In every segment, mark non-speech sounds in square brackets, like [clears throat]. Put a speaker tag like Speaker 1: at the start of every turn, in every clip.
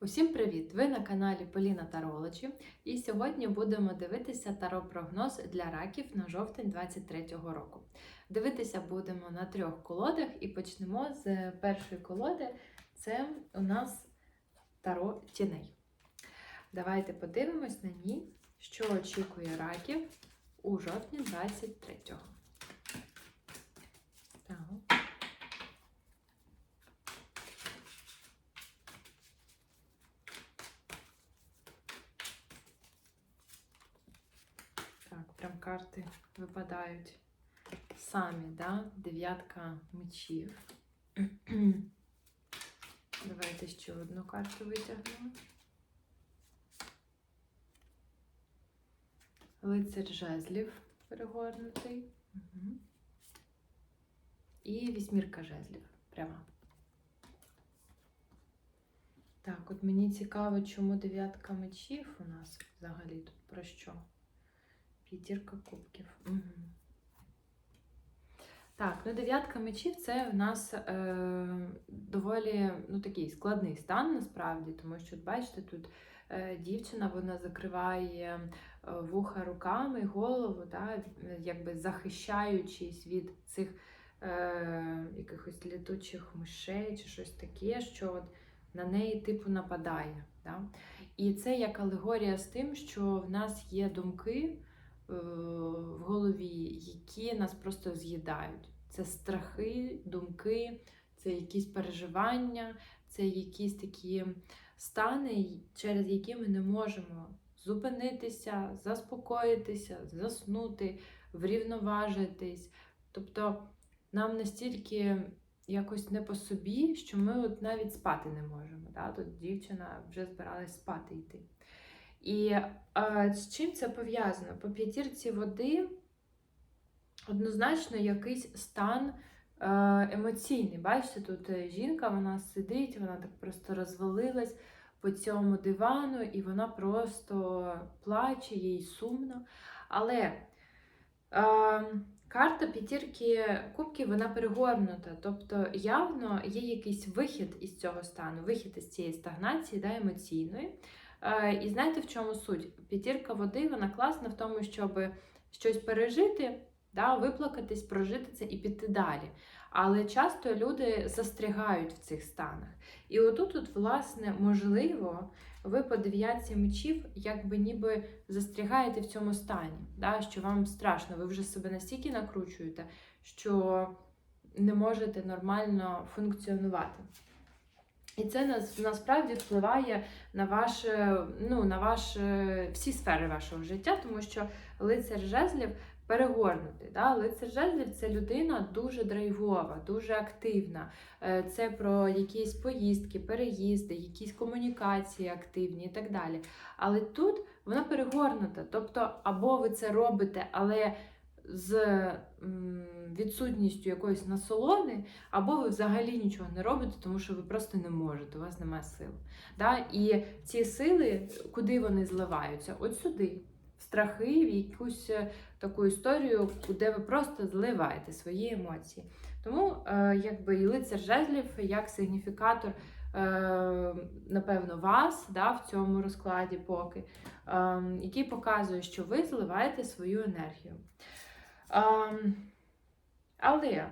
Speaker 1: Усім привіт! Ви на каналі Поліна Тарологі і сьогодні будемо дивитися таро-прогноз для раків на жовтень 23-го року. Дивитися будемо на трьох колодах і почнемо з першої колоди. Це у нас таро тіней. Давайте подивимось на ній, що очікує раків у жовтні 23-го. Так. Так, прям карти випадають самі, да? Дев'ятка мечів. [clears throat] Давайте ще одну карту витягнемо. Лицар жезлів перегорнутий. Угу. І вісьмірка жезлів. Прямо. Так, от мені цікаво, чому дев'ятка мечів у нас взагалі тут про що? П'ятірка кубків. Угу. Так, ну дев'ятка мечів це в нас е, доволі ну, такий складний стан насправді, тому що, бачите, тут е, дівчина вона закриває е, вуха руками, голову, да, якби захищаючись від цих е, якихось літучих мишей чи щось таке, що от на неї типу нападає. Да? І це як алегорія з тим, що в нас є думки в голові, які нас просто з'їдають. Це страхи, думки, це якісь переживання, це якісь такі стани, через які ми не можемо зупинитися, заспокоїтися, заснути, врівноважитись. Тобто нам настільки якось не по собі, що ми от навіть спати не можемо. Да? Тут дівчина вже збиралась спати йти. І а, з чим це пов'язано? По п'ятірці води однозначно якийсь стан е, емоційний. Бачите, тут е, жінка вона сидить, вона так просто розвалилась по цьому дивану, і вона просто плаче, їй сумно. Але е, карта п'ятірки кубків вона перегорнута. Тобто явно є якийсь вихід із цього стану, вихід із цієї стагнації да, емоційної. І знаєте, в чому суть? П'ятірка води вона класна в тому, щоб щось пережити, да, виплакатись, прожити це і піти далі. Але часто люди застрягають в цих станах. І отут, от, власне, можливо, ви по дев'ятці мечів, якби ніби застрягаєте в цьому стані, да, що вам страшно, ви вже себе настільки накручуєте, що не можете нормально функціонувати. І це насправді впливає на ваше, ну, на ваш, всі сфери вашого життя, тому що лицар жезлів перегорнутий. Да? Лицар жезлів це людина дуже драйвова, дуже активна. Е, це про якісь поїздки, переїзди, якісь комунікації активні і так далі. Але тут вона перегорнута. Тобто, або ви це робите, але з відсутністю якоїсь насолоди, або ви взагалі нічого не робите, тому що ви просто не можете, у вас немає сил. Да? І ці сили, куди вони зливаються? От сюди, в страхи, в якусь е, таку історію, куди ви просто зливаєте свої емоції. Тому, е, якби і лицар жезлів, як сигніфікатор. Е, напевно, вас да, в цьому розкладі поки, ем, який показує, що ви зливаєте свою енергію. Ем, але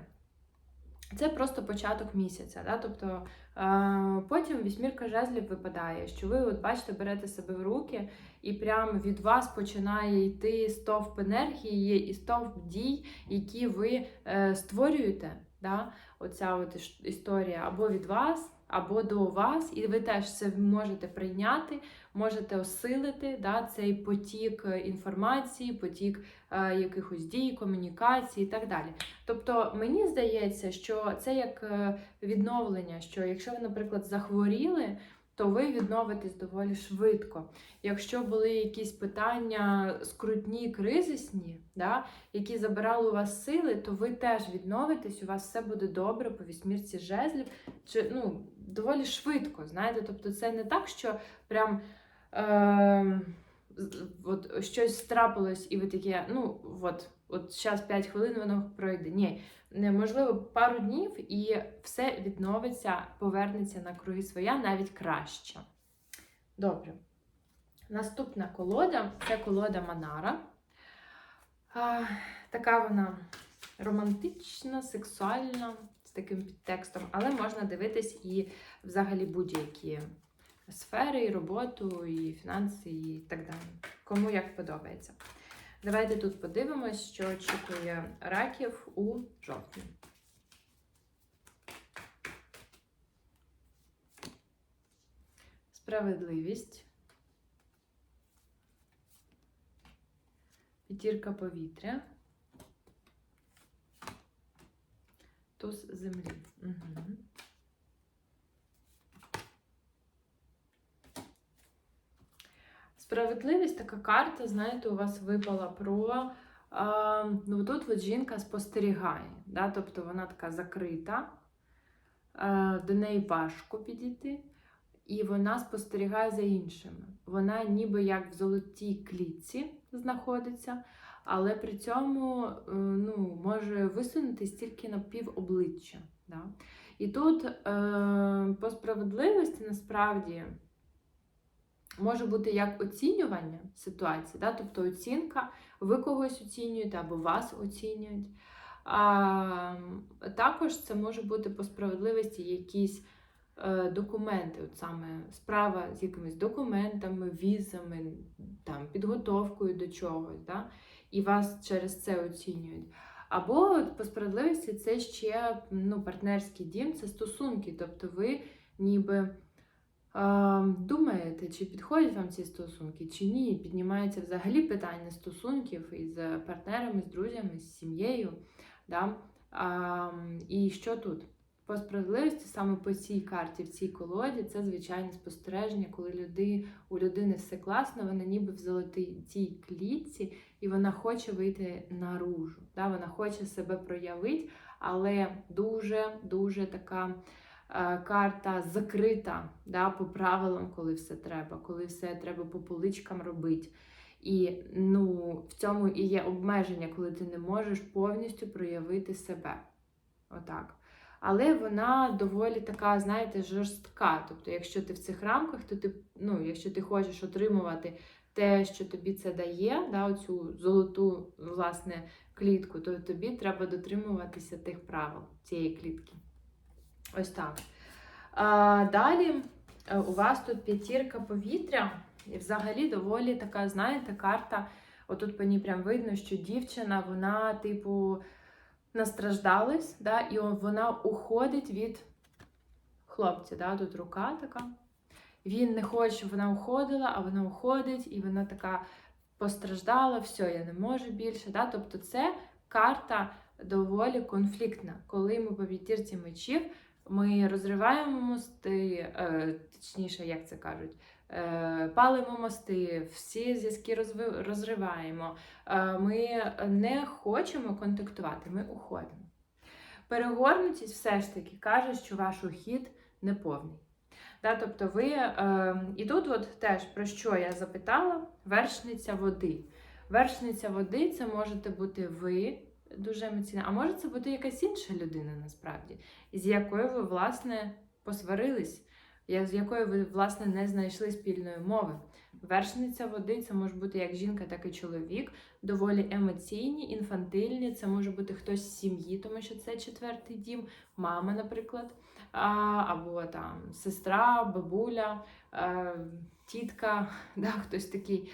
Speaker 1: це просто початок місяця. Да? Тобто е, потім вісьмірка жезлів випадає, що ви, от бачите, берете себе в руки, і прямо від вас починає йти стовп енергії і стовп дій, які ви е, створюєте. Да? Оця от історія або від вас або до вас, і ви теж це можете прийняти, можете осилити да, цей потік е, інформації, потік е, якихось дій, комунікації і так далі. Тобто, мені здається, що це як е, відновлення, що якщо ви, наприклад, захворіли, то ви відновитесь доволі швидко. Якщо були якісь питання скрутні, кризисні, да, які забирали у вас сили, то ви теж відновитесь, у вас все буде добре по вісьмірці жезлів, чи ну, доволі швидко. знаєте, Тобто це не так, що прям. Е- От щось трапилось, і ви такі, ну от, от зараз 5 хвилин воно пройде. Ні, можливо, пару днів і все відновиться, повернеться на круги своя навіть краще. Добре. Наступна колода це колода Манара. А, така вона романтична, сексуальна, з таким підтекстом, але можна дивитись і взагалі будь-які сфери, і роботу, і фінанси, і так далі. Кому як подобається. Давайте тут подивимось, що очікує раків у жовтні. Справедливість. П'ятірка повітря. Туз землі. Угу. Справедливість така карта, знаєте, у вас випала про. А, ну, тут от жінка спостерігає, да? тобто вона така закрита, а, до неї важко підійти, і вона спостерігає за іншими. Вона ніби як в золотій клітці знаходиться, але при цьому е, ну, може висунутись тільки на пів обличчя. Да? І тут е, по справедливості насправді може бути як оцінювання ситуації, да? тобто оцінка, ви когось оцінюєте або вас оцінюють. А, Також це може бути по справедливості якісь е, документи, от саме справа з якимись документами, візами, там, підготовкою до чогось, да? і вас через це оцінюють. Або от, по справедливості це ще ну, партнерський дім, це стосунки. Тобто ви ніби Думаєте, чи підходять вам ці стосунки, чи ні? Піднімається взагалі питання стосунків із партнерами, з друзями, з сім'єю. Да? І що тут? По справедливості, саме по цій карті, в цій колоді, це звичайне спостереження, коли люди, у людини все класно, вона ніби в золотій цій клітці, і вона хоче вийти наружу. Да? Вона хоче себе проявити, але дуже-дуже така. Е, карта закрита да, по правилам, коли все треба, коли все треба по поличкам робити. І ну, в цьому і є обмеження, коли ти не можеш повністю проявити себе. Отак. Але вона доволі така, знаєте, жорстка. Тобто, якщо ти в цих рамках, то ти, ну, якщо ти хочеш отримувати те, що тобі це дає, да, оцю золоту власне, клітку, то тобі треба дотримуватися тих правил цієї клітки. Ось так. Далі е, у вас тут п'ятірка повітря, і взагалі доволі така, знаєте, карта. Отут по ній прям видно, що дівчина, вона, типу, настраждалась, да, і вона уходить від хлопця. Да, Тут рука така. Він не хоче, щоб вона уходила, а вона уходить, і вона така постраждала, все, я не можу більше. Да? Тобто це карта доволі конфліктна. Коли ми по п'ятірці мечів ми розриваємо мости, е, точніше, як це кажуть, е, палимо мости, всі зв'язки розриваємо. Е, ми не хочемо контактувати, ми уходимо. Перегорнутість все ж таки каже, що ваш ухід неповний. Да, тобто ви, е, І тут от теж про що я запитала: вершниця води. Вершниця води це можете бути ви, дуже емоційна. А може це бути якась інша людина насправді, з якою ви, власне, посварились, з якою ви, власне, не знайшли спільної мови. Вершниця води це може бути як жінка, так і чоловік, доволі емоційні, інфантильні. Це може бути хтось з сім'ї, тому що це четвертий дім, мама, наприклад, або там сестра, бабуля, е, тітка, [laughs] да, хтось такий.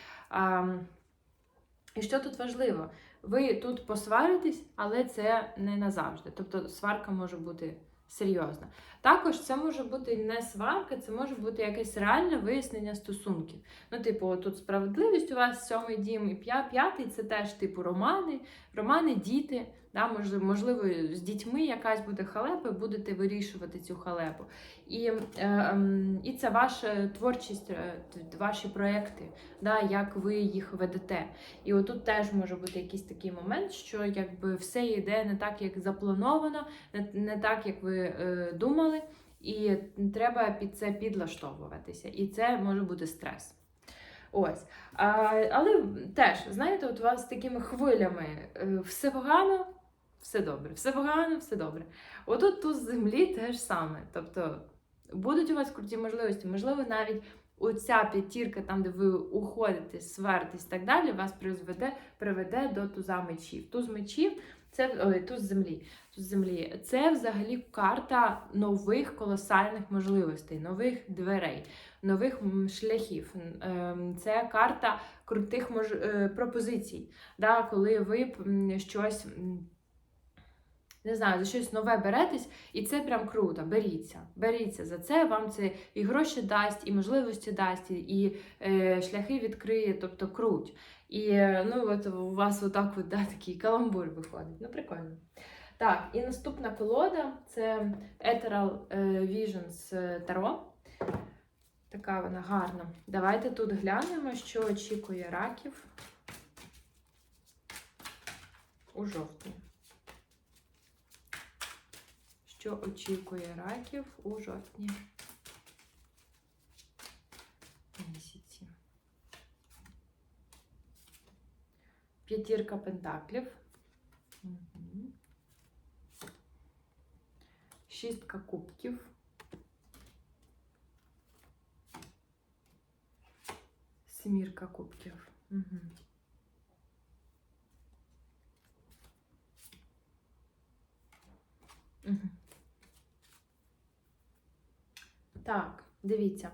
Speaker 1: І що тут важливо? Ви тут посваритесь, але це не назавжди. Тобто сварка може бути серйозна. Також це може бути не сварка, це може бути якесь реальне вияснення стосунків. Ну, типу, тут справедливість у вас сьомий дім і п'ятий це теж типу романи, романи, діти. Да, Можливо, можливо, з дітьми якась буде халепа, і будете вирішувати цю халепу. І е, е, і це ваша творчість, е, ваші проекти, да, як ви їх ведете. І отут теж може бути якийсь такий момент, що якби все йде не так, як заплановано, не, так, як ви е, думали, і треба під це підлаштовуватися. І це може бути стрес. Ось. А, Але теж, знаєте, от у вас такими хвилями все погано все добре, все погано, все добре. Отут тут з землі теж саме. Тобто будуть у вас круті можливості, можливо, навіть оця п'ятірка, там, де ви уходите, свертесь і так далі, вас призведе, приведе до туза мечів. Туз мечів це ой, туз землі. Туз землі. Це взагалі карта нових колосальних можливостей, нових дверей, нових шляхів. Ем, Це карта крутих мож... е, пропозицій. Да, коли ви щось. Не знаю, за щось нове беретесь, і це прям круто. Беріться. Беріться за це, вам це і гроші дасть, і можливості дасть, і, е, шляхи відкриє, тобто круть. І е, ну, от у вас отак от, да, такий каламбур виходить. Ну, прикольно. Так, і наступна колода це Ethereal е, Visions е, Tarot. Така вона гарна. Давайте тут глянемо, що очікує раків у жовтні. Що очікує раків у жовтні місяці. П'ятірка пентаклів. Мгм. Шістка кубків. Семірка кубків. Угу. Угу. Так, дивіться.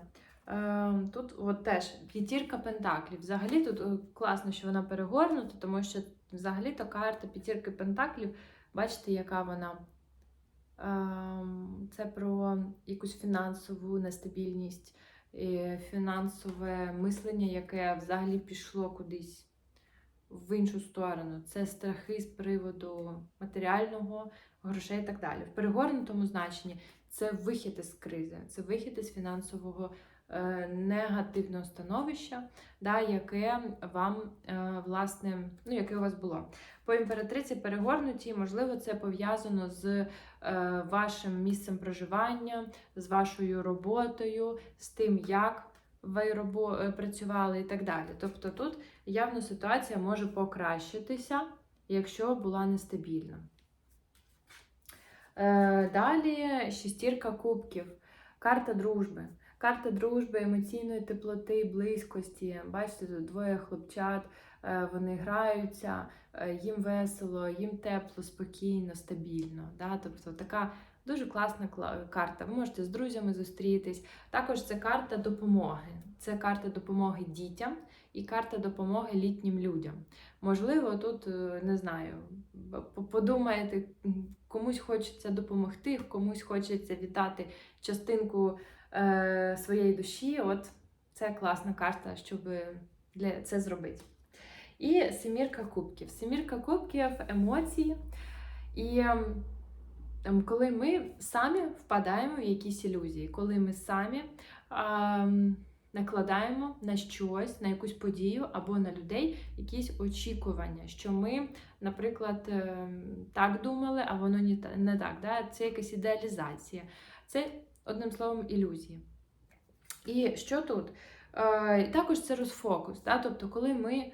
Speaker 1: Е, Тут от теж п'ятірка пентаклів. Взагалі тут е, класно, що вона перегорнута, тому що взагалі-то карта п'ятірки пентаклів, бачите, яка вона. Ем, Це про якусь фінансову нестабільність, е, фінансове мислення, яке взагалі пішло кудись в іншу сторону. Це страхи з приводу матеріального, грошей і так далі. В перегорнутому значенні це вихід із кризи, це вихід із фінансового е, негативного становища, да, яке вам, е, власне, ну, яке у вас було. По імператриці перегорнуті, можливо, це пов'язано з е, вашим місцем проживання, з вашою роботою, з тим, як ви робо, е, працювали і так далі. Тобто тут явно ситуація може покращитися, якщо була нестабільна. Е, Далі шістірка кубків, карта дружби. Карта дружби, емоційної теплоти, близькості. Бачите, тут двоє хлопчат, е, вони граються, е, їм весело, їм тепло, спокійно, стабільно. Да? Тобто така дуже класна кла- карта. Ви можете з друзями зустрітись. Також це карта допомоги. Це карта допомоги дітям і карта допомоги літнім людям. Можливо, тут е, не знаю, подумаєте, комусь хочеться допомогти, комусь хочеться віддати частинку е, своєї душі. От це класна карта, щоб для це зробити. І семірка кубків. Семірка кубків емоції. І коли ми самі впадаємо в якісь ілюзії, коли ми самі ем, накладаємо на щось, на якусь подію або на людей якісь очікування, що ми, наприклад, ем, так думали, а воно не так. Да? Це якась ідеалізація. Це, одним словом, ілюзії. І що тут? Е, також це розфокус. Да? Тобто, коли ми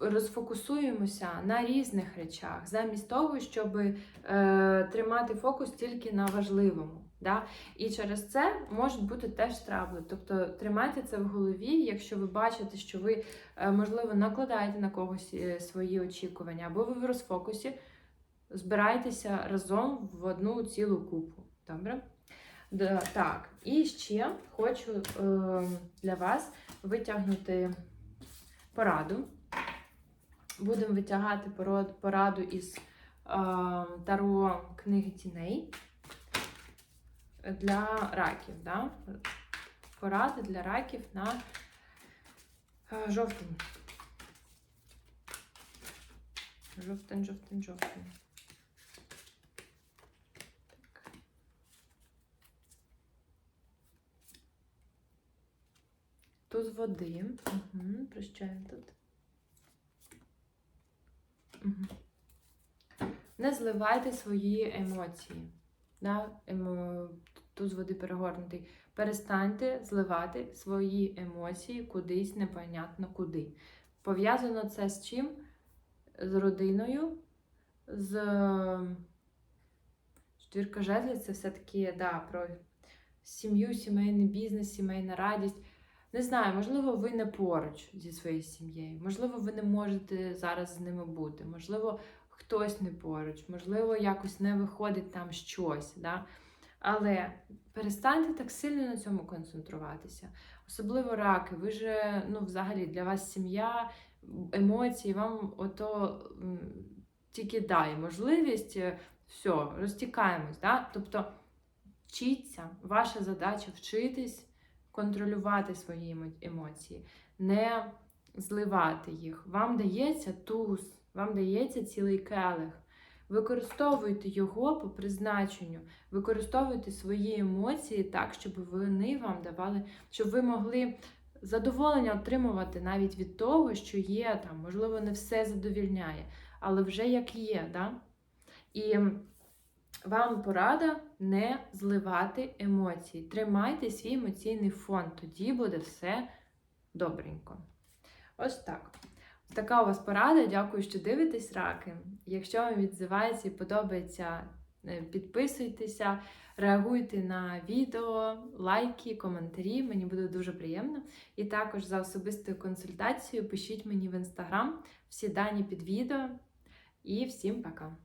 Speaker 1: розфокусуємося на різних речах, замість того, щоб е, тримати фокус тільки на важливому. Да? І через це можуть бути теж трабли. Тобто тримайте це в голові, якщо ви бачите, що ви, е, можливо, накладаєте на когось е, свої очікування, або ви в розфокусі, збирайтеся разом в одну цілу купу. Добре? Да, так, і ще хочу е, для вас витягнути пораду. Будемо витягати пораду із е, Таро книги тіней для раків. Да? Поради для раків на е, жовтень. Жовтень, жовтень, жовтень. Так. Туз води. Угу. Прощаємо тут. Угу. Не зливайте свої емоції. Да? Туз води перегорнутий. Перестаньте зливати свої емоції кудись непонятно куди. Пов'язано це з чим? З родиною, з ем, четвірка жезлів це все-таки да, про сім'ю, сімейний бізнес, сімейна радість. не знаю, можливо, ви не поруч зі своєю сім'єю, можливо, ви не можете зараз з ними бути, можливо, хтось не поруч, можливо, якось не виходить там щось. Да? Але перестаньте так сильно на цьому концентруватися. Особливо раки. Ви же, ну, взагалі, для вас сім'я, емоції, вам ото тільки дає можливість, е, все, розтікаємось. Да? Тобто вчіться, ваша задача вчитись контролювати свої емоції, не зливати їх. Вам дається туз, вам дається цілий келих. Використовуйте його по призначенню, використовуйте свої емоції так, щоб вони вам давали, щоб ви могли задоволення отримувати навіть від того, що є там, можливо, не все задовільняє, але вже як є. Да? І вам порада не зливати емоції. Тримайте свій емоційний фон, тоді буде все добренько. Ось так. Така у вас порада. Дякую, що дивитесь раки. Якщо вам відзивається і подобається, е, підписуйтеся, реагуйте на відео, лайки, коментарі. Мені буде дуже приємно. І також за особистою консультацією пишіть мені в інстаграм всі дані під відео. І всім пока!